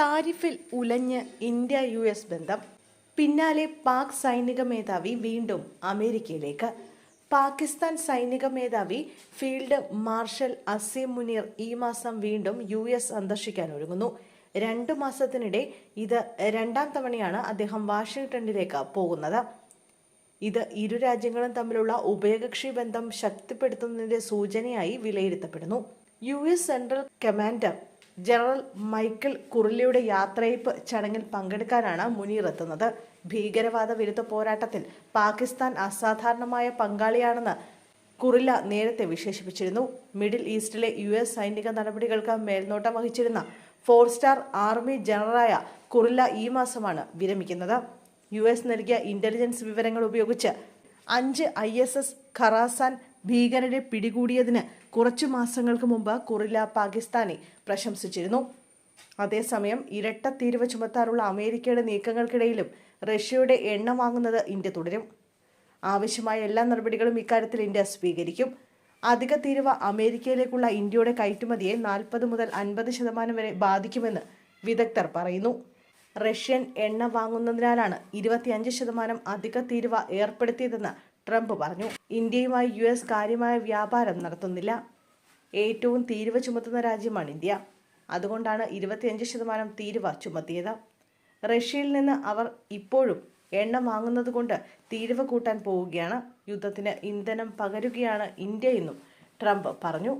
താരിഫിൽ ഉലഞ്ഞ് India U S ബന്ധം. പിന്നാലെ പാക് സൈനിക മേധാവി വീണ്ടും അമേരിക്കയിലേക്ക്. പാകിസ്ഥാൻ സൈനിക മേധാവി ഫീൽഡ് മാർഷൽ അസീം മുനീർ ഈ മാസം വീണ്ടും യു എസ് സന്ദർശിക്കാൻ ഒരുങ്ങുന്നു. രണ്ടു മാസത്തിനിടെ ഇത് രണ്ടാം തവണയാണ് അദ്ദേഹം വാഷിംഗ്ടണിലേക്ക് പോകുന്നത്. ഇത് ഇരു രാജ്യങ്ങളും തമ്മിലുള്ള ഉഭയകക്ഷി ബന്ധം ശക്തിപ്പെടുത്തുന്നതിന്റെ സൂചനയായി വിലയിരുത്തപ്പെടുന്നു. U S central commander general Michael കുറിലിയുടെ യാത്രയപ്പ് ചടങ്ങിൽ പങ്കെടുക്കാനാണ് മുനീർ എത്തുന്നത്. ഭീകരവാദ വിരുദ്ധ പോരാട്ടത്തിൽ പാകിസ്ഥാൻ അസാധാരണമായ പങ്കാളിയാണെന്ന് കുറില്ല നേരത്തെ വിശേഷിപ്പിച്ചിരുന്നു. മിഡിൽ ഈസ്റ്റിലെ യു എസ് സൈനിക നടപടികൾക്ക് മേൽനോട്ടം വഹിച്ചിരുന്ന ഫോർ സ്റ്റാർ ആർമി ജനറലായ കുറില്ല ഈ മാസമാണ് വിരമിക്കുന്നത്. യു എസ് നൽകിയ ഇന്റലിജൻസ് വിവരങ്ങൾ ഉപയോഗിച്ച് അഞ്ച് ഐ എസ് എസ് ഖറാസാൻ ഭീകരരെ പിടികൂടിയതിന് കുറച്ചു മാസങ്ങൾക്ക് മുമ്പ് കുറില പാകിസ്ഥാനെ പ്രശംസിച്ചിരുന്നു. അതേസമയം ഇരട്ട തീരുവ ചുമത്താറുള്ള അമേരിക്കയുടെ നീക്കങ്ങൾക്കിടയിലും റഷ്യയുടെ എണ്ണ വാങ്ങുന്നത് ഇന്ത്യ തുടരും. ആവശ്യമായ എല്ലാ നടപടികളും ഇക്കാര്യത്തിൽ ഇന്ത്യ സ്വീകരിക്കും. അധിക തീരുവ അമേരിക്കയിലേക്കുള്ള ഇന്ത്യയുടെ കയറ്റുമതിയെ നാൽപ്പത് മുതൽ അൻപത് ശതമാനം വരെ ബാധിക്കുമെന്ന് വിദഗ്ധർ പറയുന്നു. റഷ്യൻ എണ്ണ വാങ്ങുന്നതിനാലാണ് ഇരുപത്തിയഞ്ച് ശതമാനം അധിക തീരുവ ഏർപ്പെടുത്തിയതെന്ന് ട്രംപ് പറഞ്ഞു. ഇന്ത്യയുമായി യു എസ് കാര്യമായ വ്യാപാരം നടത്തുന്നില്ല. ഏറ്റവും തീരുവ ചുമത്തുന്ന രാജ്യമാണ് ഇന്ത്യ. അതുകൊണ്ടാണ് ഇരുപത്തിയഞ്ച് ശതമാനം തീരുവ ചുമത്തിയത്. റഷ്യയിൽ നിന്ന് അവർ ഇപ്പോഴും എണ്ണ വാങ്ങുന്നത് കൊണ്ട് തീരുവ കൂട്ടാൻ പോവുകയാണ്. യുദ്ധത്തിന് ഇന്ധനം പകരുകയാണ് ഇന്ത്യ എന്നും ട്രംപ് പറഞ്ഞു.